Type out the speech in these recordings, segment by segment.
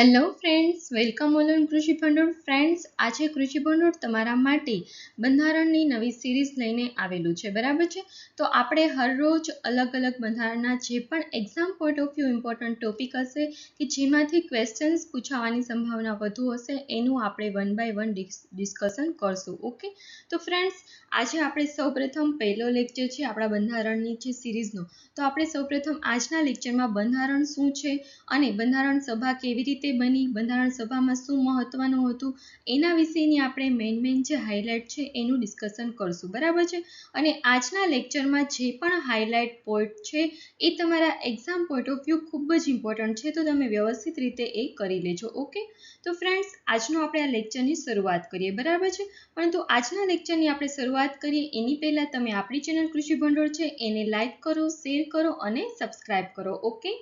Hello friends welcome all on કૃષિ ભંડોળ friends આજે કૃષિ ભંડોળ તમારા માટે બંધારણની નવી સિરીઝ લઈને આવેલું છે, બરાબર છે? તો આપણે હરરોજ અલગ અલગ બંધારણના જે પણ exam point of view important topic હશે, કે જેમાંથી ક્વેશ્ચન્સ પૂછાવાની સંભાવના વધુ હશે, એનું આપણે વન બાય વન ડિસ્કશન કરશું ઓકે તો ફ્રેન્ડ્સ આજે આપણે સૌપ્રથમ પહેલો લેક્ચર છે આપણા બંધારણની જે સિરીઝનો તો આપણે સૌપ્રથમ આજના લેક્ચરમાં બંધારણ શું છે અને બંધારણ સભા કેવી રીતે બની, બંધારણ સભામાં શું મહત્વનું હતું, એના વિશેની આપણે મેઇન મેઇન જે હાઇલાઇટ છે એનું ડિસ્કશન કરશું. બરાબર છે? અને આજના લેક્ચરમાં જે પણ હાઇલાઇટ પોઈન્ટ છે, એ તમારા એક્ઝામ પોઈન્ટ ઓફ વ્યૂ ખૂબ જ ઇમ્પોર્ટન્ટ છે, તો તમે વ્યવસ્થિત રીતે એ કરી લેજો ઓકે તો ફ્રેન્ડ્સ આજનો આપણે આ લેક્ચરની શરૂઆત કરીએ, બરાબર છે? પરંતુ આજના લેક્ચરની આપણે શરૂઆત કરીએ, એની પહેલાં તમે આપણી ચેનલ કૃષિ ભંડોળ છે, એને લાઇક કરો શેર કરો અને સબસ્ક્રાઇબ કરો ઓકે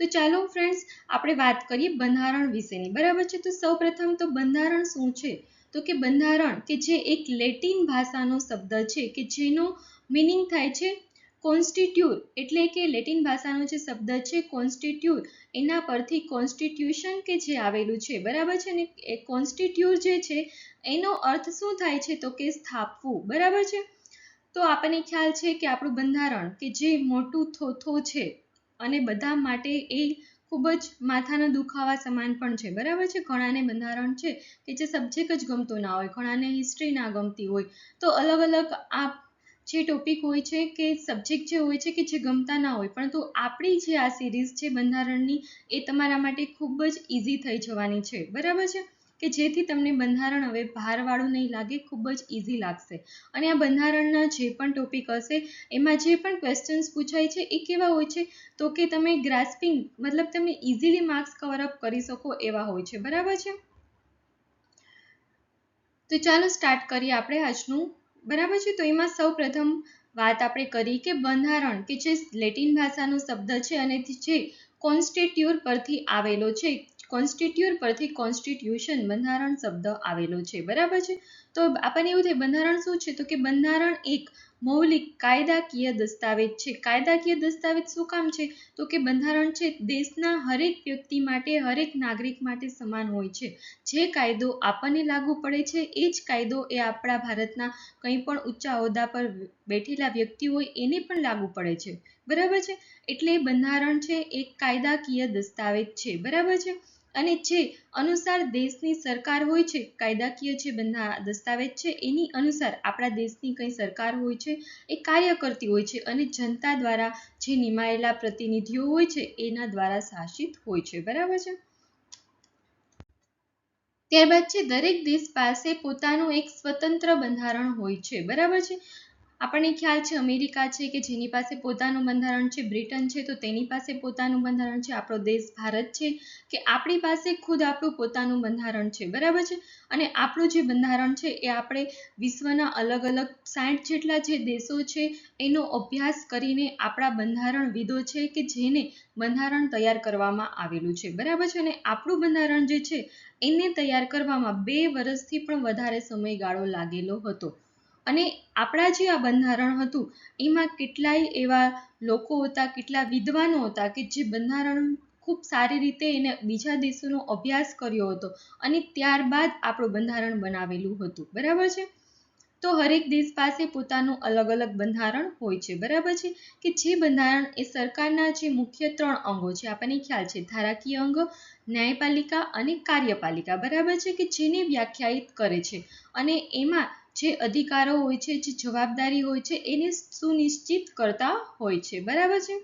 તો ચાલો ફ્રેન્ડ્સ આપણે વાત કરીએ બંધારણ વિશેની. બરાબર છે? તો સૌપ્રથમ તો બંધારણ શું છે? તો કે બંધારણ કે જે એક લેટિન ભાષાનો શબ્દ છે કે જેનો મિનિંગ થાય છે કોન્સ્ટિટ્યુટ એટલે કે લેટિન ભાષાનો જે શબ્દ છે કોન્સ્ટિટ્યુટ એના પરથી કોન્સ્ટિટ્યુશન કે જે આવેલું છે. બરાબર છે ને? એ કોન્સ્ટિટ્યુટ જે છે, એનો અર્થ શું થાય છે? તો કે સ્થાપવું. બરાબર છે? તો આપણને ખ્યાલ છે કે આપણું બંધારણ કે જે મોટું થોથો છે અને બધા માટે એ ખૂબ જ માથાના દુખાવા સમાન પણ છે. બરાબર છે? ઘણાને બંધારણ છે કે જે સબ્જેક્ટ જ ગમતો ના હોય. ઘણાને હિસ્ટ્રી ના ગમતી હોય. તો અલગ અલગ આ જે ટોપિક હોય છે કે સબ્જેક્ટ જે હોય છે કે જે ગમતા ના હોય, પરંતુ આપણી જે આ સિરીઝ છે બંધારણની, એ તમારા માટે ખૂબ જ ઇઝી થઈ જવાની છે. બરાબર છે? કે જેથી તમને બંધારણ હવે ભારવાળું નહીં લાગે, ખૂબ જ ઇઝી લાગશે. અને આ બંધારણના જે પણ ટોપિક હશે, એમાં જે પણ ક્વેશ્ચન્સ પૂછાય છે, એ કેવા હોય છે? તો કે તમે ગ્રાસ્પિંગ મતલબ તમે ઇઝીલી માર્ક્સ કવરઅપ કરી શકો એવા હોય છે. બરાબર છે? તો ચાલો સ્ટાર્ટ કરીએ આપણે આજનું. બરાબર છે? તો એમાં સૌ પ્રથમ વાત આપણે કરી કે બંધારણ, કે જે લેટિન ભાષાનો શબ્દ છે અને જે કોન્સ્ટિટ્યુર પરથી આવેલો છે કોન્સ્ટિટ્યુર પરથી કોન્સ્ટિટ્યુશન બંધારણ શબ્દ આવેલો છે. બરાબર છે? તો આપણને એવું થાય, બંધારણ શું છે? તો કે બંધારણ એક મૌલિક કાયદાકીય દસ્તાવેજ છે. કાયદાકીય દસ્તાવેજ શું કામ છે? તો કે બંધારણ છે, દેશના હરેક વ્યક્તિ માટે, હરેક નાગરિક માટે સમાન હોય છે. જે કાયદો આપણને લાગુ પડે છે, એ જ કાયદો એ આપણા ભારતના કંઈ પણ ઊંચા હોદ્દા પર બેઠેલા વ્યક્તિ હોય, એને પણ લાગુ પડે છે. બરાબર છે? એટલે બંધારણ છે, એક કાયદાકીય દસ્તાવેજ છે. બરાબર છે? અને જે અનુસાર દેશની સરકાર હોય છે, કાયદાકીય જે બંધા દસ્તાવેજ છે, એની અનુસાર આપણા દેશની કઈ સરકાર હોય છે, એ કાર્ય કરતી હોય છે અને જનતા દ્વારા જે નિમાયેલા પ્રતિનિધિઓ હોય છે, એના દ્વારા શાસિત હોય છે. બરાબર છે? ત્યારબાદ છે, દરેક દેશ પાસે પોતાનું એક સ્વતંત્ર બંધારણ હોય છે. બરાબર છે? આપણને ખ્યાલ છે અમેરિકા છે કે જેની પાસે પોતાનું બંધારણ છે, બ્રિટન છે, તો તેની પાસે પોતાનું બંધારણ છે, આપણો દેશ ભારત છે, કે આપણી પાસે ખુદ આપણું પોતાનું બંધારણ છે, બરાબર છે? અને આપણું જે બંધારણ છે એ આપણે વિશ્વના અલગ અલગ સાઠ જેટલા જે દેશો છે, એનો અભ્યાસ કરીને આપણા બંધારણ વિદો છે કે જેને બંધારણ તૈયાર કરવામાં આવેલું છે, બરાબર છે? અને આપણું બંધારણ જે છે, એને તૈયાર કરવામાં બે વર્ષથી પણ વધારે સમયગાળો લાગેલો હતો. અને આપણા જે આ બંધારણ હતું, એમાં કેટલાય એવા લોકો હતા, કેટલા વિદ્વાનો હતા કે જે બંધારણ ખૂબ સારી રીતે એને બીજા દેશોનો અભ્યાસ કર્યો હતો અને ત્યારબાદ આપણું બંધારણ બનાવેલું હતું. બરાબર છે? તો હરેક દેશ પાસે પોતાનું અલગ અલગ બંધારણ હોય છે. બરાબર છે? કે જે બંધારણ એ સરકારના જે મુખ્ય ત્રણ અંગો છે, આપણને ખ્યાલ છે, ધારાકીય અંગો, ન્યાયપાલિકા અને કાર્યપાલિકા. બરાબર છે? કે જેને વ્યાખ્યાયિત કરે છે. અને એમાં જે અધિકારો હોય છે, જે જવાબદારી હોય છે, એને સુનિશ્ચિત કરતા હોય છે. બરાબર છે?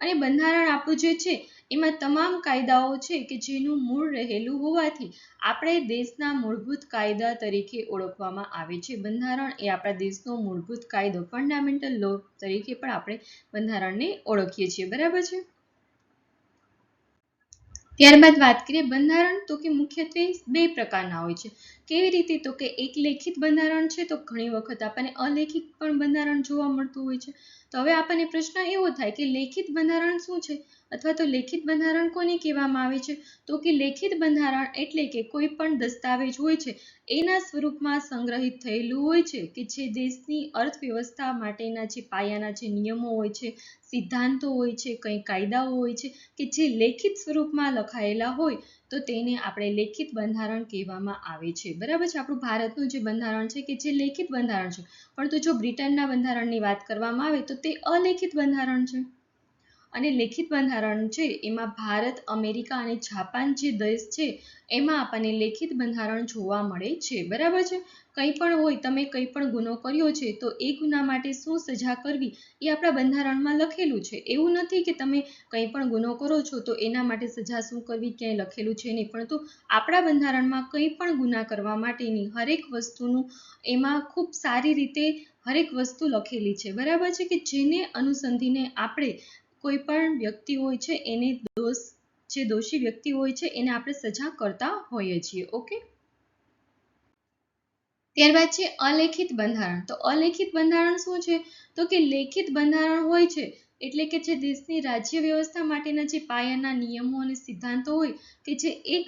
અને બંધારણ આપણું જે છે, એમાં તમામ કાયદાઓ છે કે જેનું મૂળ રહેલું હોવાથી આપણે દેશના મૂળભૂત કાયદા તરીકે ઓળખવામાં આવે છે. બંધારણ એ આપણા દેશનો મૂળભૂત કાયદો ફંડામેન્ટલ લો તરીકે પણ આપણે બંધારણને ઓળખીએ છીએ. બરાબર છે? ત્યારબાદ વાત કરીએ બંધારણ તો કે મુખ્યત્વે બે પ્રકારના હોય છે. કેવી રીતે તો કે એક લેખિત બંધારણ છે તો ઘણી વખત આપણને અલેખિત પણ બંધારણ જોવા મળતું હોય છે. તો હવે આપણને પ્રશ્ન એવો થાય કે લેખિત બંધારણ શું છે? અથવા તો લેખિત બંધારણ કોને કહેવામાં આવે છે? તો કે લેખિત બંધારણ એટલે કે કોઈ પણ દસ્તાવેજ હોય છે, એના સ્વરૂપમાં સંગ્રહિત થયેલું હોય છે કે જે દેશની અર્થવ્યવસ્થા માટેના જે પાયાના જે નિયમો હોય છે, સિદ્ધાંતો હોય છે, કંઈ કાયદાઓ હોય છે કે જે લેખિત સ્વરૂપમાં લખાયેલા હોય તો તેને આપણે લેખિત બંધારણ કહેવામાં આવે છે. બરાબર છે? આપણું ભારતનું જે બંધારણ છે કે જે લેખિત બંધારણ છે. પણ તો જો બ્રિટનના બંધારણની વાત કરવામાં આવે તો તે અલેખિત બંધારણ છે. અને લેખિત બંધારણ છે, એમાં ભારત, અમેરિકા અને જાપાન જે દેશ છે, એમાં આપણને લેખિત બંધારણ જોવા મળે છે. બરાબર છે? કંઈ પણ હોય, તમે કંઈ પણ ગુનો કર્યો છે, તો એ ગુના માટે શું સજા કરવી, એ આપણા બંધારણમાં લખેલું છે. એવું નથી કે તમે કંઈ પણ ગુનો કરો છો, તો એના માટે સજા શું કરવી, ક્યાંય લખેલું છે નહીં. પરંતુ આપણા બંધારણમાં કંઈ પણ ગુના કરવા માટેની હરેક વસ્તુનું એમાં ખૂબ સારી રીતે હરેક વસ્તુ લખેલી છે. બરાબર છે કે જેને અનુસંધીને આપણે કોઈ પણ વ્યક્તિ હોય છે, એને દોષ, જે દોષી વ્યક્તિ હોય છે, એને આપણે સજા કરતા હોઈએ છીએ, ઓકે? ત્યારબાદ છે અલેખિત બંધારણ. તો અલેખિત બંધારણ શું છે? તો કે લેખિત બંધારણ હોય છે, એટલે કે જે દેશની રાજ્ય વ્યવસ્થા માટેના જે પાયાના નિયમો અને સિદ્ધાંતો હોય, કે જે એક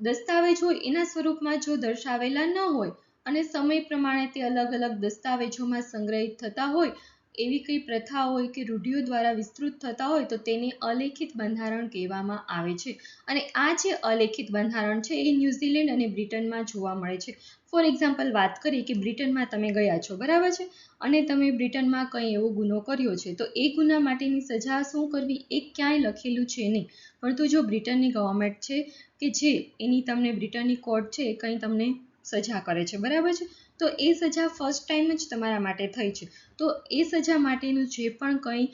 દસ્તાવેજ હોય, એના સ્વરૂપમાં જો દર્શાવેલા ન હોય, અને સમય પ્રમાણે તે અલગ અલગ દસ્તાવેજોમાં સંગ્રહિત થતા હોય એવી કઈ પ્રથા હોય કે રૂઢિઓ દ્વારા વિસ્તૃત થતા હોય તો તેને અલેખિત બંધારણ કહેવામાં આવે છે. અને આ જે અલેખિત બંધારણ છે એ ન્યૂઝીલેન્ડ અને બ્રિટનમાં જોવા મળે છે. ફોર એક્ઝામ્પલ વાત કરીએ કે બ્રિટનમાં તમે ગયા છો, બરાબર છે? અને તમે બ્રિટનમાં કંઈ એવો ગુનો કર્યો છે, તો એ ગુના માટેની સજા શું કરવી એ ક્યાંય લખેલું છે નહીં. પરંતુ જો બ્રિટનની ગવર્મેન્ટ છે કે જે એની તમને બ્રિટનની કોર્ટ છે એ કંઈ તમને સજા કરે છે, બરાબર છે? તો એ સજા ફર્સ્ટ ટાઈમ જ તમારા માટે થઈ છે. તો એ સજા માટેનું જે પણ કંઈ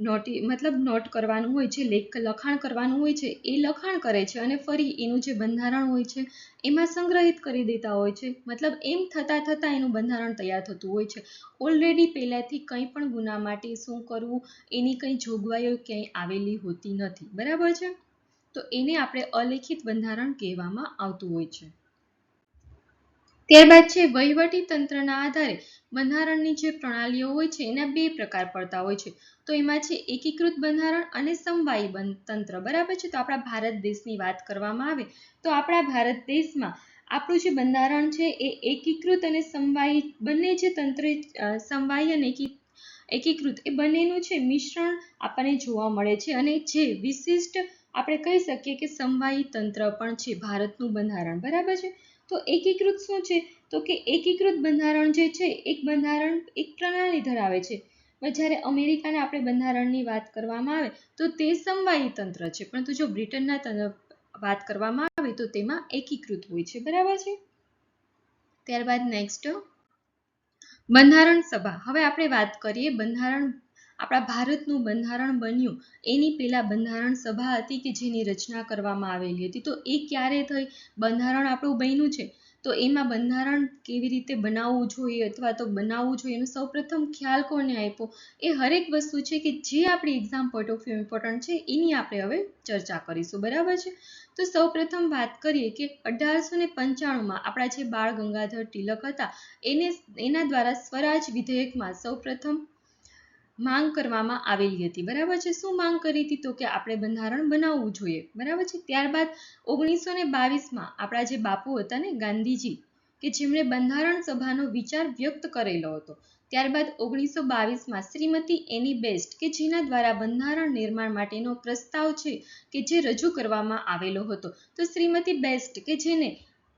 નોટી, મતલબ નોટ કરવાનું હોય છે, લેખ, લખાણ કરવાનું હોય છે, એ લખાણ કરે છે અને ફરી એનું જે બંધારણ હોય છે, એમાં સંગ્રહિત કરી દેતા હોય છે. મતલબ એમ થતાં થતાં એનું બંધારણ તૈયાર થતું હોય છે. ઓલરેડી પહેલાંથી કંઈ પણ ગુના માટે શું કરવું, એની કંઈ જોગવાઈઓ ક્યાંય આવેલી હોતી નથી. બરાબર છે? તો એને આપણે અલેખિત બંધારણ કહેવામાં આવતું હોય છે. ત્યારબાદ છે, વહીવટી તંત્રના આધારે બંધારણની જે પ્રણાલીઓ હોય છે, એના બે પ્રકાર પડતા હોય છે. તો એમાં છે, એકીકૃત બંધારણ અને સમવાયી તંત્ર. બરાબર છે? તો આપણા ભારત દેશની વાત કરવામાં આવે, તો આપણા ભારત દેશમાં આપણું જે બંધારણ છે, એ એકીકૃત અને સમવાયી બંને જે તંત્ર સમવાયી અને એકી, એકીકૃત, એ બંનેનું છે, મિશ્રણ આપણને જોવા મળે છે. અને જે વિશિષ્ટ આપણે કહી શકીએ કે સમવાયી તંત્ર પણ છે, ભારતનું બંધારણ. બરાબર છે? તો એકીકૃત શું છે? તો કે એકીકૃત બંધારણ જે છે, એક બંધારણ એક પ્રણાલી ધરાવે છે. જ્યારે અમેરિકાના આપણે બંધારણની વાત કરવામાં આવે, તો તે સમવાયી તંત્ર છે. પરંતુ જો બ્રિટનના વાત કરવામાં આવે, તો તેમાં એકીકૃત હોય છે. બરાબર છે? ત્યારબાદ નેક્સ્ટ બંધારણ સભા. હવે આપણે વાત કરીએ બંધારણ આપણા ભારતનું બંધારણ બન્યું, એની પહેલાં બંધારણ સભા હતી કે જેની રચના કરવામાં આવેલી હતી. તો એ ક્યારે થઈ? બંધારણ આપણું બન્યું છે. તો એમાં બંધારણ કેવી રીતે બનાવવું જોઈએ અથવા તો બનાવવું જોઈએ એનો સૌપ્રથમ ખ્યાલ કોને આપ્યો? એ હરેક વસ્તુ છે કે જે આપણી exam point of view important છે, એની આપણે હવે ચર્ચા કરીશું. બરાબર છે? તો સૌપ્રથમ વાત કરીએ કે અઢારસો ને પંચાણુંમાં આપણા જે બાળ ગંગાધર તિલક હતા, એને, એના દ્વારા સ્વરાજ વિધેયકમાં સૌપ્રથમ માંગ કરવામાં આવેલી હતી. બરાબર છે? શું માંગ કરી હતી તો કે આપણે બંધારણ બનાવવું જોઈએ? બરાબર છે? ત્યારબાદ ઓગણીસો ને બાવીસમાં આપણા જે બાપુ હતા ને, ગાંધીજી, કે જેમણે બંધારણ સભાનો વિચાર વ્યક્ત કરેલો હતો. ત્યારબાદ ઓગણીસો બાવીસમાં શ્રીમતી એની બેસ્ટ, કે જેના દ્વારા બંધારણ નિર્માણ માટેનો પ્રસ્તાવ છે, કે જે રજૂ કરવામાં આવેલો હતો. તો શ્રીમતી બેસ્ટ, કે જેને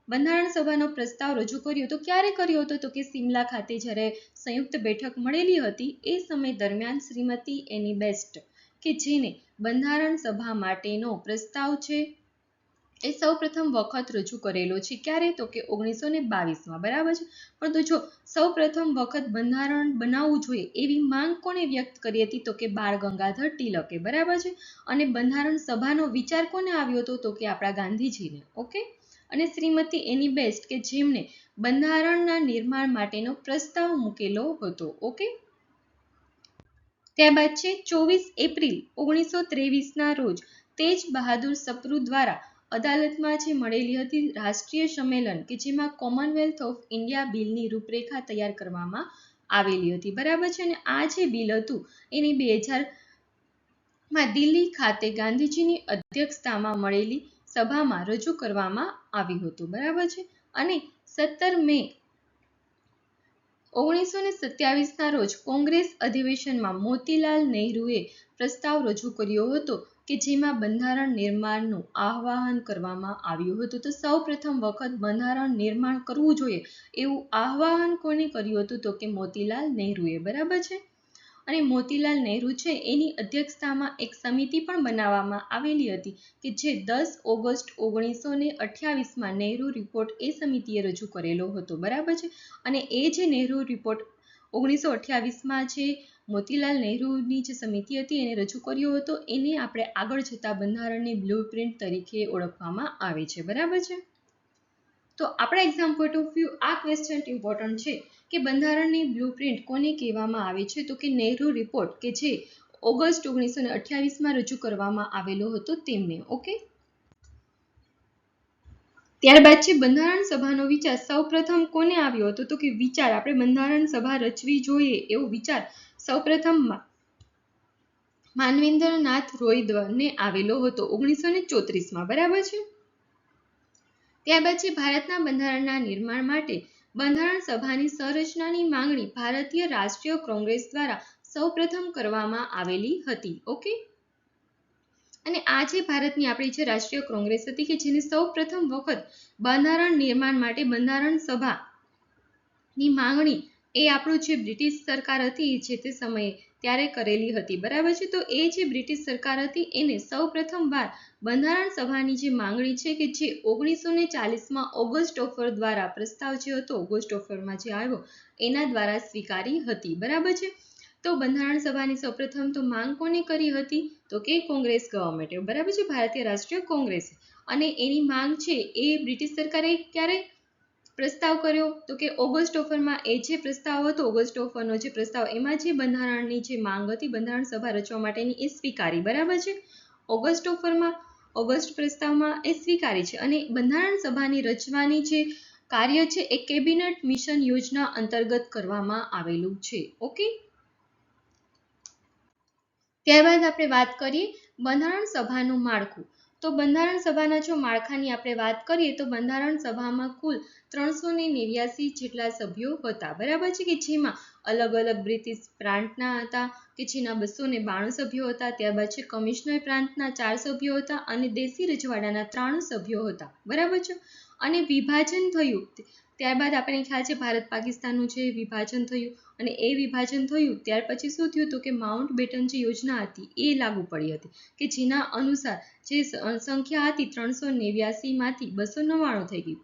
બંધારણ સભાનો પ્રસ્તાવ રજૂ કર્યો તો ક્યારે કર્યો હતો? તો કે સિમલા ખાતે જ્યારે સંયુક્ત બેઠક મળેલી હતી, એ સમય દરમિયાન શ્રીમતી એની બેસ્ટ કે જેને બંધારણ સભા માટેનો પ્રસ્તાવ છે, એ સૌ પ્રથમ વખત રજૂ કરેલો છે. ક્યારે? તો કે ઓગણીસો ને બાવીસમાં, બરાબર છે? પરંતુ જો સૌ પ્રથમ વખત બંધારણ બનાવવું જોઈએ એવી માંગ કોને વ્યક્ત કરી હતી? તો કે બાળ ગંગાધર તિલકે, બરાબર છે? અને બંધારણ સભાનો વિચાર કોને આવ્યો હતો? તો કે આપણા ગાંધીજીને, ઓકે? અને શ્રીમતી એની બેસ્ટ કે જેમણે બંધારણના નિર્માણ માટેનો પ્રસ્તાવ મૂકેલો હતો, ઓકે? ત્યારબાદ છે, ચોવીસ એપ્રિલ ઓગણીસો ત્રેવીસના રોજ તેજ બહાદુર સપ્રુ દ્વારા અદાલતમાં જે મળેલી હતી રાષ્ટ્રીય સંમેલન કે જેમાં કોમનવેલ્થ ઓફ ઇન્ડિયા બિલની રૂપરેખા તૈયાર કરવામાં આવેલી હતી. બરાબર છે? અને આ જે બિલ હતું એની બે હજારમાં દિલ્હી ખાતે ગાંધીજીની અધ્યક્ષતામાં મળેલી સભામાં રજૂ કરવામાં આવ્યું હતું. બરાબર છે? અને સત્તર મે ઓગણીસો ને સત્યાવીસના રોજ કોંગ્રેસ અધિવેશનમાં મોતીલાલ નહેરુએ પ્રસ્તાવ રજૂ કર્યો હતો કે જેમાં બંધારણ નિર્માણનું આહ્વાન કરવામાં આવ્યું હતું. તો સૌ પ્રથમ વખત બંધારણ નિર્માણ કરવું જોઈએ એવું આહ્વાન કોને કર્યું હતું તો કે મોતીલાલ નહેરુએ. બરાબર છે? અને મોતીલાલ નહેરુ છે, એની અધ્યક્ષતામાં એક સમિતિ પણ બનાવવામાં આવેલી હતી કે જે દસ ઓગસ્ટ ઓગણીસો ને અઠ્યાવીસમાં નહેરુ રિપોર્ટ એ સમિતિએ રજૂ કરેલો હતો. બરાબર છે? અને એ જે નહેરુ રિપોર્ટ ઓગણીસો અઠ્યાવીસમાં જે મોતીલાલ નહેરુની જે સમિતિ હતી, એને રજૂ કર્યો હતો, એને આપણે આગળ જતા બંધારણની બ્લુ પ્રિન્ટ તરીકે ઓળખવામાં આવે છે. બરાબર છે? તો આપણા એક્ઝામ પોઈન્ટ ઓફ વ્યૂ આ ક્વેશ્ચન ઇમ્પોર્ટન્ટ છે. કે બંધારણની બ્લુપ્રિન્ટ કોને કહેવામાં આવે છે? તો કે નહેરુ રિપોર્ટ કે જે ઓગસ્ટ ઓગણીસો ને અઠ્યાવીસમાં રજૂ કરવામાં આવેલો હતો તેમને ઓકે ત્યારબાદ છે બંધારણ સભાનો વિચાર. સૌપ્રથમ કોને આવ્યો હતો? તો કે વિચાર. આપણે બંધારણ સભા રચવી જોઈએ એવો વિચાર સૌપ્રથમ માનવેન્દ્રનાથ રોયદને આવેલો હતો ઓગણીસો ને ચોત્રીસમાં. બરાબર છે? ત્યારબાદ છે ભારતના બંધારણના નિર્માણ માટે બંધારણ સભાની સંરચનાની માંગણી ભારતીય રાષ્ટ્રીય કોંગ્રેસ દ્વારા સૌપ્રથમ કરવામાં આવેલી હતી, ઓકે? અને આ જે ભારતની આપણી જે રાષ્ટ્રીય કોંગ્રેસ હતી કે જેની સૌ વખત બંધારણ નિર્માણ માટે બંધારણ સભાની માંગણી એ આપણું જે બ્રિટિશ સરકાર હતી જે તે સમયે ત્યારે કરેલી હતી. બરાબર છે? તો એ જે બ્રિટિશ સરકાર હતી, એને સૌ પ્રથમવાર બંધારણ સભાની જે માંગણી છે કે જે ઓગણીસો ને ચાલીસમાં ઓગસ્ટ ઓફર દ્વારા પ્રસ્તાવ જે હતો, ઓગસ્ટ ઓફરમાં જે આવ્યો, એના દ્વારા સ્વીકારી હતી. બરાબર છે? તો બંધારણ સભાની સૌપ્રથમ તો માંગ કોને કરી હતી? તો કે કોંગ્રેસ ગવર્મેન્ટે. બરાબર છે? ભારતીય રાષ્ટ્રીય કોંગ્રેસ. અને એની માંગ છે એ બ્રિટિશ સરકારે ક્યારે પ્રસ્તાવ કર્યો તો કે ઓગસ્ટ ઓફરમાં એ જે પ્રસ્તાવ હતો, ઓગસ્ટ ઓફરનો જે પ્રસ્તાવ, એમાં જે બંધારણની જે માંગ હતી, બંધારણ સભા રચવા માટેની એ સ્વીકારી, બરાબર છે? ઓગસ્ટ ઓફરમાં, ઓગસ્ટ પ્રસ્તાવમાં એ સ્વીકારી છે અને બંધારણ સભાની રચવાની જે કાર્ય છે એ કેબિનેટ મિશન યોજના અંતર્ગત કરવામાં આવેલું છે. ઓકે? ત્યારબાદ આપણે વાત કરીએ બંધારણ સભાનું માળખું. તો બંધારણ સભાના જો માળખાની આપણે વાત કરીએ તો બંધારણ સભામાં કુલ ત્રણસો ને નેવ્યાસી જેટલા સભ્યો હતા. બરાબર છે કે જેમાં અલગ અલગ બ્રિટિશ પ્રાંતના હતા કે જેના બસો ને બાણું સભ્યો હતા. ત્યારબાદ છે કમિશનર પ્રાંતના ચાર સભ્યો હતા અને દેશી રજવાડાના ત્રણ સભ્યો હતા. બરાબર છે? અને વિભાજન થયું. ત્યારબાદ આપણને ખ્યાલ છે ભારત પાકિસ્તાનનું જે વિભાજન થયું અને એ વિભાજન થયું, ત્યાર પછી શું થયું હતું કે માઉન્ટ બેટન જે યોજના હતી, એ લાગુ પડી હતી કે જેના અનુસાર જે સંખ્યા હતી ત્રણસો નેવ્યાસીમાંથી બસો નવ્વાણું થઈ ગઈ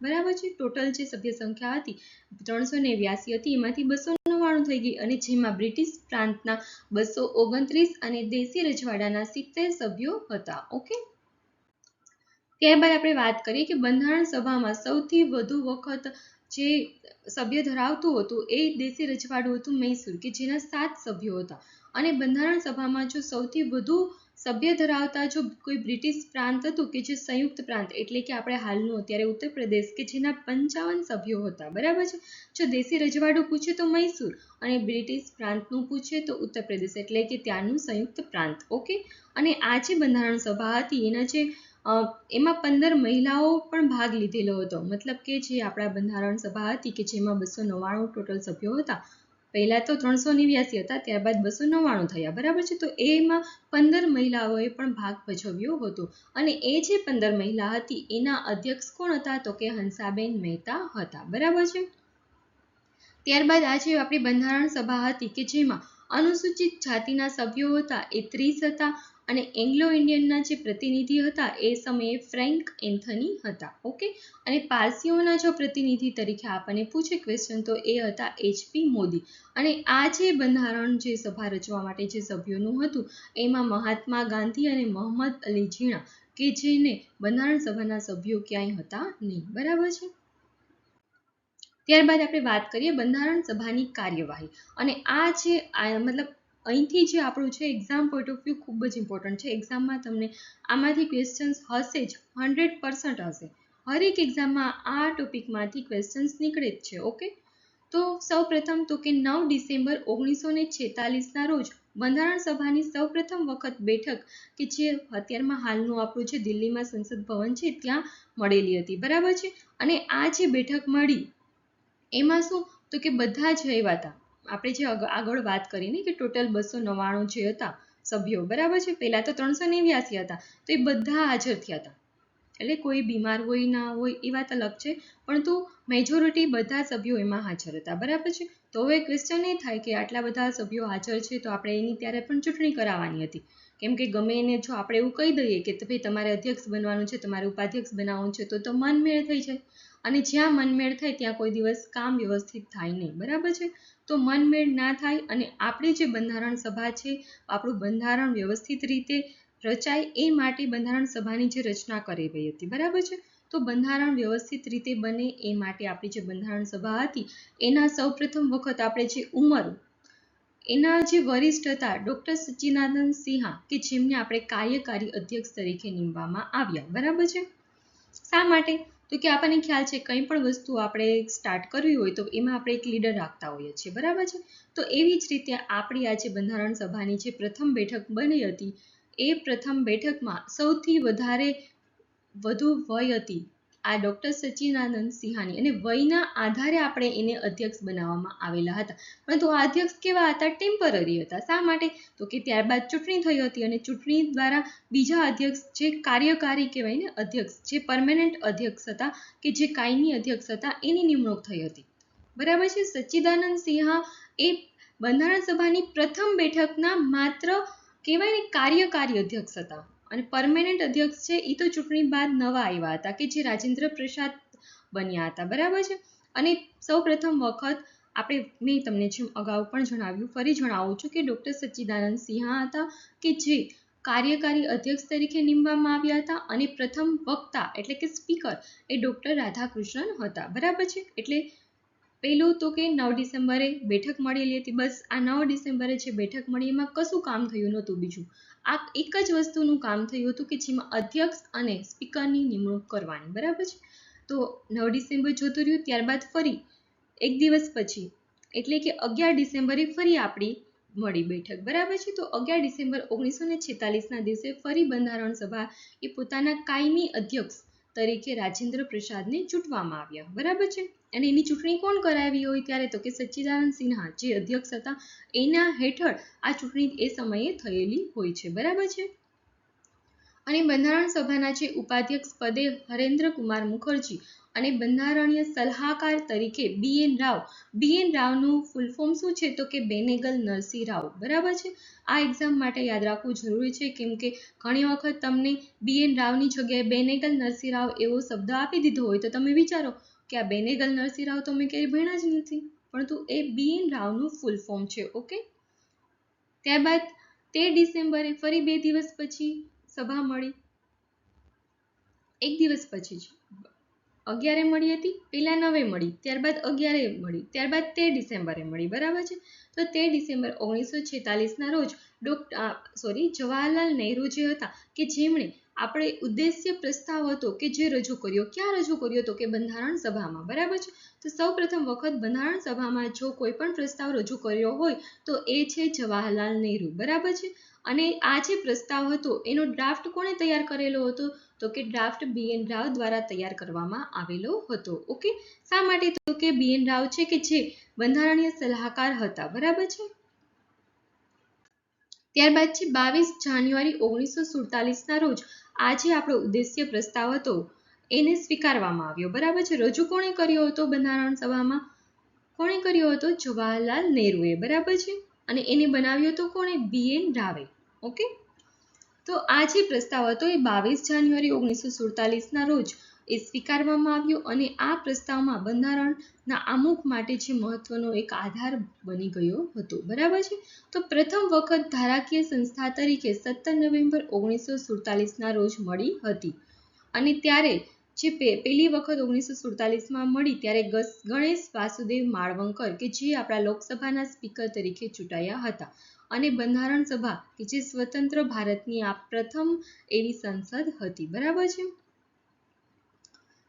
બરાબર છે? ટોટલ જે સભ્ય સંખ્યા હતી, ત્રણસો નેવ્યાસી હતી, એમાંથી બસો નવ્વાણું થઈ ગઈ અને જેમાં બ્રિટિશ પ્રાંતના બસો ઓગણત્રીસ અને દેશી રજવાડાના સિત્તેર સભ્યો હતા. ઓકે? ત્યારબાદ આપણે વાત કરીએ કે બંધારણ સભામાં સૌથી વધુ વખત જે સભ્ય ધરાવતું હતું એ દેશી રજવાડું હતું મૈસૂર, કે જેના સાત સભ્યો હતા. અને બંધારણ સભામાં જો સૌથી વધુ સભ્ય ધરાવતા જો કોઈ બ્રિટિશ પ્રાંત હતું કે જે સંયુક્ત પ્રાંત, એટલે કે આપણે હાલનું અત્યારે ઉત્તર પ્રદેશ, કે જેના પંચાવન સભ્યો હતા, બરાબર છે? જો દેશી રજવાડું પૂછે તો મૈસૂર અને બ્રિટિશ પ્રાંતનું પૂછે તો ઉત્તર પ્રદેશ, એટલે કે ત્યાંનું સંયુક્ત પ્રાંત, ઓકે? અને આ જે બંધારણ સભા હતી, એના જે એમાં પંદર મહિલાઓ પણ ભાગ લીધેલો હતો. મતલબ કે જે આપણા બંધારણ સભા હતી કે જેમાં બસો નવ્વાણું ટોટલ સભ્યો હતા. પહેલાં તો ત્રણસો નેવ્યાસી હતા, ત્યારબાદ બસો નવ્વાણું થયા. બરાબર છે? તો એમાં પંદર મહિલાઓએ પણ ભાગ ભજવ્યો હતો. અને એ જે પંદર મહિલા હતી, એના અધ્યક્ષ કોણ હતા? તો કે હંસાબેન મહેતા હતા. બરાબર છે? ત્યારબાદ આજે આપણી બંધારણ સભા હતી કે જેમાં અનુસૂચિત જાતિના સભ્યો હતા એ ત્રીસ હતા અને એંગ્લો ઇન્ડિયનના જે પ્રતિનિધિ હતા એ સમયે ફ્રેન્ક એન્થની હતા, ઓકે? અને પારસીઓના જો પ્રતિનિધિ તરીકે આપણને પૂછે ક્વેશ્ચન તો એ હતા એચપી મોદી. અને આ જે બંધારણ જે સભા રચવા માટે જે સભ્યોનું હતું, એમાં મહાત્મા ગાંધી અને મોહમ્મદ અલી ઝીણા, કે જેને બંધારણ સભાના સભ્યો ક્યાંય હતા નહીં, બરાબર છે? ત્યારબાદ આપણે વાત કરીએ બંધારણ સભાની કાર્યવાહી. અને આ જે મતલબ અહીંથી જે આપણું છે એક્ઝામ પોઈન્ટ ઓફ વ્યૂ ખૂબ જ ઇમ્પોર્ટન્ટ છે. એક્ઝામમાં તમને આમાંથી ક્વેશ્ચન્સ હશે જ હંડ્રેડ પર્સન્ટ હશે. હરેક એક્ઝામમાં આ ટોપિકમાંથી ક્વેશ્ચન્સ નીકળે જ છે ઓકે તો સૌ પ્રથમ તો કે નવ ડિસેમ્બર ઓગણીસો ને છેતાલીસના રોજ બંધારણ સભાની સૌ પ્રથમ વખત બેઠક કે જે અત્યારમાં હાલનું આપણું છે દિલ્હીમાં સંસદ ભવન છે ત્યાં મળેલી હતી, બરાબર છે? અને આ જે બેઠક મળી, એમાં શું? તો કે બધા જ હતા આપણે જે આગળ વાત કરીને કે ટોટલ બસો નવ્વાણું જે હતા સભ્યો, બરાબર છે? પહેલાં તો ત્રણસો નેવ્યાસી હતા, તો એ બધા હાજર થયા હતા. એટલે કોઈ બીમાર હોય, ના હોય, એ વાત અલગ છે. પરંતુ મેજોરિટી બધા સભ્યો એમાં હાજર હતા, બરાબર છે? તો હવે ક્વેશ્ચન એ થાય કે આટલા બધા સભ્યો હાજર છે, તો આપણે એની ત્યારે પણ ચૂંટણી કરાવવાની હતી. કેમ કે ગમે એને જો આપણે એવું કહી દઈએ કે ભાઈ તમારે અધ્યક્ષ બનવાનું છે, તમારે ઉપાધ્યક્ષ બનાવવાનું છે, તો તો મનમેળ થઈ જાય. અને જ્યાં મનમેળ થાય ત્યાં કોઈ દિવસ કામ વ્યવસ્થિત થાય નહીં. બરાબર છે? તો મનમેળ ના થાય અને આપણી જે બંધારણ સભા છે, આપણું બંધારણ વ્યવસ્થિત રીતે રચાય એ માટે બંધારણ સભાની જે રચના કરી રહી હતી. બરાબર છે? તો બંધારણ વ્યવસ્થિત રીતે બને એ માટે આપણી જે બંધારણ સભા હતી, એના સૌપ્રથમ વખત આપણે જે ઉંમર એના જે વરિષ્ઠ હતા ડૉક્ટર સચ્ચિદાનંદ સિંહા, કે જેમને આપણે કાર્યકારી અધ્યક્ષ તરીકે નીમવામાં આવ્યા, બરાબર છે? શા માટે? તો કે આપણને ખ્યાલ છે, કંઈ પણ વસ્તુ આપણે સ્ટાર્ટ કરવી હોય તો એમાં આપણે એક લીડર રાખતા હોઈએ છીએ, બરાબર છે? તો એવી જ રીતે આપણી આજે બંધારણ સભાની જે પ્રથમ બેઠક બની હતી, એ પ્રથમ બેઠકમાં સૌથી વધારે વધુ વય હતી આ ડૉક્ટર સચિનાનંદ સિંહાની અને વયના આધારે આપણે એને અધ્યક્ષ બનાવવામાં આવેલા હતા. પરંતુ આ અધ્યક્ષ કેવા હતા? ટેમ્પરરી હતા. શા માટે? તો કે ત્યારબાદ ચૂંટણી થઈ હતી અને ચૂંટણી દ્વારા બીજા અધ્યક્ષ, જે કાર્યકારી કહેવાય ને, અધ્યક્ષ, જે પરમેનન્ટ અધ્યક્ષ હતા કે જે કાયમી અધ્યક્ષ હતા, એની નિમણૂક થઈ હતી. બરાબર છે? સચ્ચિદાનંદ સિંહા એ બંધારણ સભાની પ્રથમ બેઠકના માત્ર કહેવાય ને કાર્યકારી અધ્યક્ષ હતા. અને પરમેનન્ટ અધ્યક્ષ છે એ તો ચૂંટણી બાદ નવા આવ્યા હતા કે જે રાજેન્દ્ર પ્રસાદ બન્યા હતા, બરાબર છે? અને સૌ પ્રથમ વખત આપણે, મેં તમને જેમ અગાઉ પણ જણાવ્યું, ફરી જણાવું છું કે ડૉક્ટર સચ્ચિદાનંદ સિંહા હતા કે જે કાર્યકારી અધ્યક્ષ તરીકે નીમવામાં આવ્યા હતા અને પ્રથમ વક્તા એટલે કે સ્પીકર એ ડૉક્ટર રાધાકૃષ્ણન હતા, બરાબર છે? એટલે પહેલું તો કે નવ ડિસેમ્બરે બેઠક મળેલી હતી, બસ આ નવ ડિસેમ્બરે જે બેઠક મળી એમાં કશું કામ થયું નહોતું બીજું. આ એક જ વસ્તુનું કામ થયું હતું કે જેમાં અધ્યક્ષ અને સ્પીકરની નિમણૂક કરવાની, બરાબર છે? તો નવ ડિસેમ્બર જોતું રહ્યું, ત્યારબાદ ફરી એક દિવસ પછી, એટલે કે અગિયાર ડિસેમ્બરે ફરી આપણી મળી બેઠક, બરાબર છે? તો અગિયાર ડિસેમ્બર ઓગણીસો ને છેતાલીસના દિવસે ફરી બંધારણ સભા એ પોતાના કાયમી અધ્યક્ષ તરીકે રાજેન્દ્ર પ્રસાદને ચૂંટવામાં આવ્યા, બરાબર છે? અને એની ચૂંટણી કોણ કરાવી હોય ત્યારે તો કે સચ્ચિદાનંદ સિન્હા જે અધ્યક્ષ હતા. એના હેઠળ આ ચૂંટણી એ સમયે થયેલી હોય છે. બરાબર છે? અને બંધારણ સભાના જે ઉપાધ્યક્ષ પદે હરેન્દ્ર કુમાર મુખર્જી અને બંધારણીય સલાહકાર તરીકે B N Rao. B N રાવનું full form શું છે? તો કે બેનેગલ નરસિંહ રાવ. બરાબર છે? આ એક્ઝામ માટે યાદ રાખવું જરૂરી છે, કેમ કે ઘણી વખત તમને બી એન રાવની જગ્યાએ બેનેગલ નરસિંહ રાવ એવો શબ્દ આપી દીધો હોય તો તમે વિચારો કે આ બેનેગલ નરસિંહ રાવ તો મેં ક્યારેય ભણ્યા જ નથી. પરંતુ એ બી એન રાવનું ફૂલ ફોર્મ છે ઓકે ત્યારબાદ તેર ડિસેમ્બરે ફરી બે દિવસ પછી સભા મળી. એક દિવસ પછી જ અગિયારે મળી હતી પહેલાં નવે મળી, ત્યારબાદ અગિયારે મળી, ત્યારબાદ તેર ડિસેમ્બરે મળી, બરાબર છે? તો તેર ડિસેમ્બર ઓગણીસો છેતાલીસના રોજ ડોક્ટર સોરી જવાહરલાલ નહેરુ જે હતા, કે જેમણે આપણે ઉદ્દેશ્ય પ્રસ્તાવ હતો કે જે રજૂ કર્યો. ક્યાં રજૂ કર્યો હતો કે બંધારણ સભામાં. બરાબર છે? તો સૌ પ્રથમ વખત બંધારણ સભામાં જો કોઈ પણ પ્રસ્તાવ રજૂ કર્યો હોય તો એ છે જવાહરલાલ નહેરુ. બરાબર છે? અને આ જે પ્રસ્તાવ હતો એનો ડ્રાફ્ટ કોણે તૈયાર કરેલો હતો? તો કે ડ્રાફ્ટ બી એન રાવ દ્વારા તૈયાર કરવામાં આવેલો હતો. ઓકે? શા માટે તો કે બી એન રાવ છે કે જે બંધારણીય સલાહકાર હતા. બરાબર છે? ત્યારબાદ છે બાવીસ જાન્યુઆરી ઓગણીસો સુડતાલીસના રોજ આજે આપણો ઉદ્દેશ્ય પ્રસ્તાવ હતો, એને સ્વીકારવામાં આવ્યો. બરાબર છે? રજૂ કોણે કર્યો હતો બંધારણ સભામાં? કોણે કર્યો હતો? જવાહરલાલ નહેરુએ. બરાબર છે? અને એને બનાવ્યો હતો કોણે? બી એન રાવે. ઓકે? તો આ જે પ્રસ્તાવ હતો એ બાવીસ જાન્યુઆરી ઓગણીસો સુડતાલીસના રોજ એ સ્વીકારવામાં આવ્યો અને આ પ્રસ્તાવમાં બંધારણના આમુખ માટે જે મહત્વનો એક આધાર બની ગયો હતો. બરાબર છે? તો પ્રથમ વખત ધારાકીય સંસ્થા તરીકે સત્તર નવેમ્બર ઓગણીસો સુડતાલીસના રોજ મળી હતી. અને ત્યારે જે પહેલી વખત ઓગણીસો સુડતાલીસમાં મળી ત્યારે ગણેશ વાસુદેવ માળવંકર કે જે આપણા લોકસભાના સ્પીકર તરીકે ચૂંટાયા હતા. અને બંધારણ સભા કે જે સ્વતંત્ર ભારતની આ પ્રથમ એવી સંસદ હતી. બરાબર છે?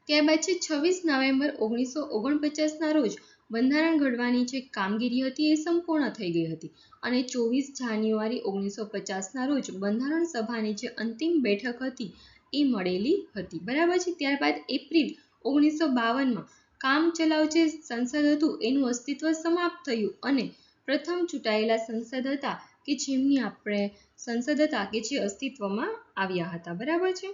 ત્યારબાદ છે છવ્વીસ નવેમ્બર ઓગણીસો ઓગણપચાસના રોજ બંધારણ ઘડવાની જે કામગીરી હતી એ સંપૂર્ણ થઈ ગઈ હતી. અને ચોવીસ જાન્યુઆરી ઓગણીસો પચાસના રોજ બંધારણ સભાની જે અંતિમ બેઠક હતી એ મળેલી હતી. બરાબર છે? ત્યારબાદ એપ્રિલ ઓગણીસો બાવનમાં કામ ચલાવ જે સંસદ હતું એનું અસ્તિત્વ સમાપ્ત થયું અને પ્રથમ ચૂંટાયેલા સંસદ હતા કે જેમની આપણે સંસદ હતા કે જે અસ્તિત્વમાં આવ્યા હતા. બરાબર છે?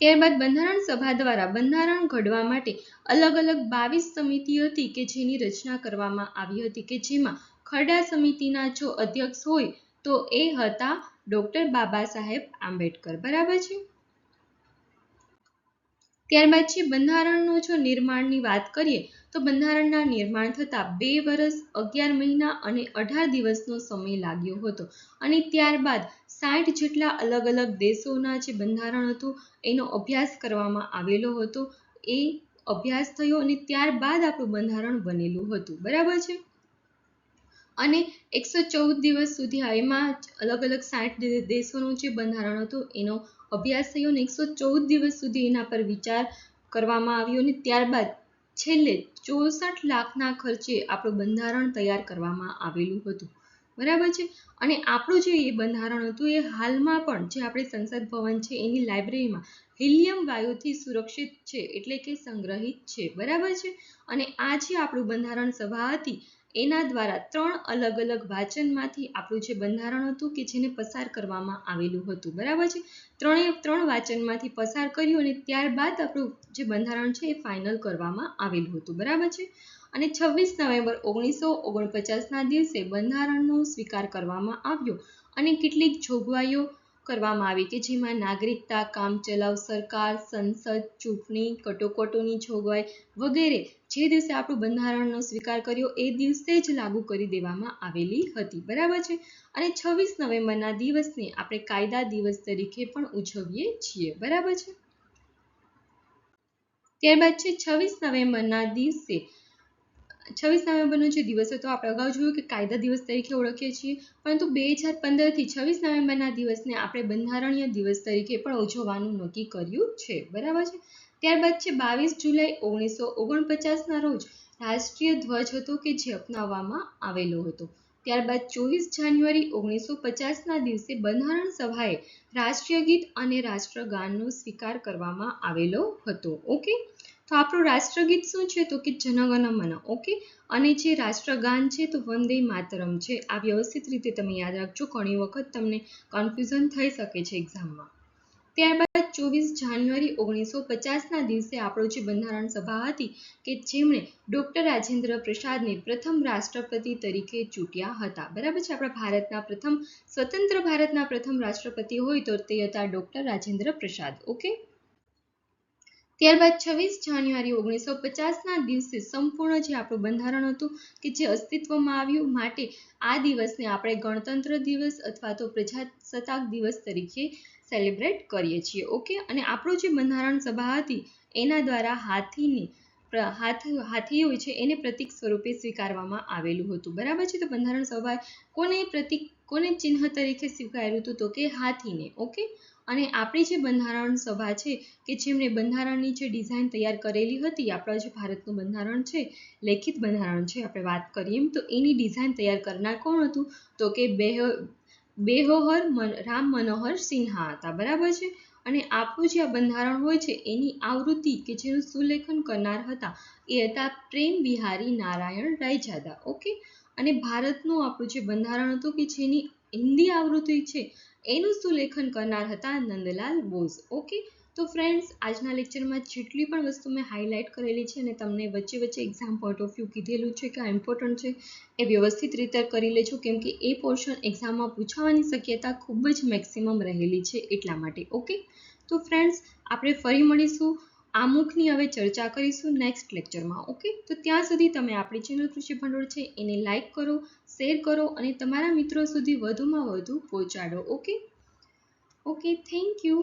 ત્યારબાદ બંધારણ સભા દ્વારા બંધારણ ઘડવા માટે અલગ અલગ બાવીસ સમિતિ હતી કે જેની રચના કરવામાં આવી હતી કે જેમાં ખરડા સમિતિના જો અધ્યક્ષ હોય તો એ હતા ડોક્ટર બાબા સાહેબ આંબેડકર. બરાબર છે? ત્યારબાદ છે બંધારણનો જો નિર્માણની વાત કરીએ તો બંધારણના નિર્માણ થતાં બે વર્ષ અગિયાર મહિના અને અઢાર દિવસનો સમય લાગ્યો હતો. અને ત્યારબાદ સાઠ જેટલા અલગ અલગ દેશોના જે બંધારણ હતું, એનો અભ્યાસ કરવામાં આવેલો હતો. એ અભ્યાસ થયો અને ત્યારબાદ આપણું બંધારણ બનેલું હતું. બરાબર છે? અને એકસો ચૌદ દિવસ સુધી એમાં અલગ અલગ સાઠ દેશોનું જે બંધારણ હતું, એનો અભ્યાસ થયો અને એકસો ચૌદ દિવસ સુધી એના પર વિચાર કરવામાં આવ્યો અને ત્યારબાદ છેલ્લે ચોસઠ લાખના ખર્ચે આપણું બંધારણ તૈયાર કરવામાં આવેલું હતું. બરાબર છે? અને આપણું જે એ બંધારણ હતું, એ હાલમાં પણ જે આપણે સંસદ ભવન છે, એની લાઇબ્રેરીમાં હિલિયમ વાયુથી સુરક્ષિત છે, એટલે કે સંગ્રહિત છે, બરાબર છે? અને આ જે આપણું બંધારણ સભા હતી, એના દ્વારા ત્રણ અલગ અલગ વાચનમાંથી આપણું જે બંધારણ હતું, કે જેને પસાર કરવામાં આવેલું હતું, બરાબર છે? ત્રણે ત્રણ વાચનમાંથી પસાર કર્યું અને ત્યારબાદ આપણું જે બંધારણ છે, એ ફાઇનલ કરવામાં આવેલું હતું, બરાબર છે? અને છવ્વીસ નવેમ્બર ઓગણીસો ઓગણપચાસના દિવસે બંધારણનો સ્વીકાર કરવામાં આવ્યો અને કેટલીક જોગવાઈઓ કરવામાં આવી કે જેમાં નાગરિકતા, કામચલાઉ સરકાર, સંસદ, ચૂંટણી, કટોકટોની જોગવાઈ વગેરે જે દિવસે આપણું બંધારણનો સ્વીકાર કર્યો એ દિવસે જ લાગુ કરી દેવામાં આવેલી હતી. બરાબર છે? અને છવ્વીસ નવેમ્બરના દિવસને આપણે કાયદા દિવસ તરીકે પણ ઉજવીએ છીએ. બરાબર છે? ત્યારબાદ છે છવ્વીસ નવેમ્બરના દિવસે છવ્વીસ નવેમ્બરનો જે દિવસ હતો આપણે અગાઉ જોયું કે કાયદા દિવસ તરીકે ઓળખીએ છીએ, પરંતુ બે હજાર પંદરથી છવ્વીસ નવેમ્બરના દિવસને આપણે બંધારણીય દિવસ તરીકે પણ ઉજવવાનું નક્કી કર્યું છે. બરાબર છે? ત્યારબાદ છે બાવીસ જુલાઈ ઓગણીસો ઓગણપચાસના રોજ રાષ્ટ્રીય ધ્વજ હતો કે જે અપનાવવામાં આવેલો હતો. ત્યારબાદ ચોવીસ જાન્યુઆરી ઓગણીસો પચાસના દિવસે બંધારણ સભાએ રાષ્ટ્રીય ગીત અને રાષ્ટ્રગાનનો સ્વીકાર કરવામાં આવેલો હતો. ઓકે? તો આપણું રાષ્ટ્રગીત શું છે? તો કે જનગણ મન ઓકે અને જે રાષ્ટ્રગાન છે તો વંદે માતરમ છે. આ વ્યવસ્થિત રીતે તમે યાદ રાખજો. ઘણી વખત તમને કન્ફ્યુઝન થઈ શકે છે એક્ઝામમાં ત્યારબાદ ચોવીસ જાન્યુઆરી ઓગણીસો પચાસના દિવસે આપણો જે બંધારણ સભા હતી કે જેમણે ડૉક્ટર રાજેન્દ્ર પ્રસાદને પ્રથમ રાષ્ટ્રપતિ તરીકે ચૂંટ્યા હતા. બરાબર છે? આપણા ભારતના પ્રથમ, સ્વતંત્ર ભારતના પ્રથમ રાષ્ટ્રપતિ હોય તો તે હતા ડૉક્ટર રાજેન્દ્ર પ્રસાદ ઓકે ત્યારબાદ છવ્વીસ જાન્યુઆરી ઓગણીસો પચાસના દિવસે સંપૂર્ણ જે આપણું બંધારણ હતું કે જે અસ્તિત્વમાં આવ્યું માટે આ દિવસને આપણે ગણતંત્ર દિવસ અથવા તો પ્રજાસત્તાક દિવસ તરીકે સેલિબ્રેટ કરીએ છીએ ઓકે અને આપણું જે બંધારણ સભા હતી, એના દ્વારા હાથીને હાથ હોય છે એને પ્રતિક સ્વરૂપે સ્વીકારવામાં આવેલું હતું. બરાબર છે? તો બંધારણ સભા કોને પ્રતિક, કોને ચિહ્ન તરીકે સ્વીકાર્યું હતું તો કે હાથીને ઓકે અને આપણી જે બંધારણ સભા છે, કે જેમણે બંધારણની જે ડિઝાઇન તૈયાર કરેલી હતી, આપણા જે ભારતનું બંધારણ છે, લેખિત બંધારણ છે, આપણે વાત કરીએ એમ, તો એની ડિઝાઇન તૈયાર કરનાર કોણ હતું? તો કે બેહ, બેહોહર રામ મનોહર સિન્હા હતા, બરાબર છે? અને આપણું જે આ બંધારણ હોય છે, એની આવૃત્તિ કે જેનું સુલેખન કરનાર હતા, એ હતા પ્રેમ બિહારી નારાયણ રાયજાદા, ઓકે? અને ભારતનું આપણું જે બંધારણ હતું કે જેની હિન્દી આવૃત્તિ છે એનું સુલેખન કરનાર હતા નંદલાલ બોઝ. ઓકે તો ફ્રેન્ડ્સ આજના લેક્ચરમાં જેટલી પણ વસ્તુ મેં હાઇલાઇટ કરેલી છે અને તમને વચ્ચે વચ્ચે એક્ઝામ પોઈન્ટ ઓફ વ્યૂ કીધેલું છે કે આ ઇમ્પોર્ટન્ટ છે, એ વ્યવસ્થિત રીતે કરી લેજો. કેમ કે એ પોર્શન એક્ઝામમાં પૂછાવાની શક્યતા ખૂબ જ મેક્સિમમ રહેલી છે એટલા માટે. ઓકે તો ફ્રેન્ડ્સ આપણે ફરી મળીશું. આમુખની હવે ચર્ચા કરીશું નેક્સ્ટ લેક્ચરમાં ઓકે તો ત્યાં સુધી તમે આપણી ચેનલ કૃષિ ભંડોળ છે, એને લાઇક કરો શેર કરો અને તમારા મિત્રો સુધી વધુમાં વધુ પહોંચાડો ઓકે ઓકે થેન્ક યુ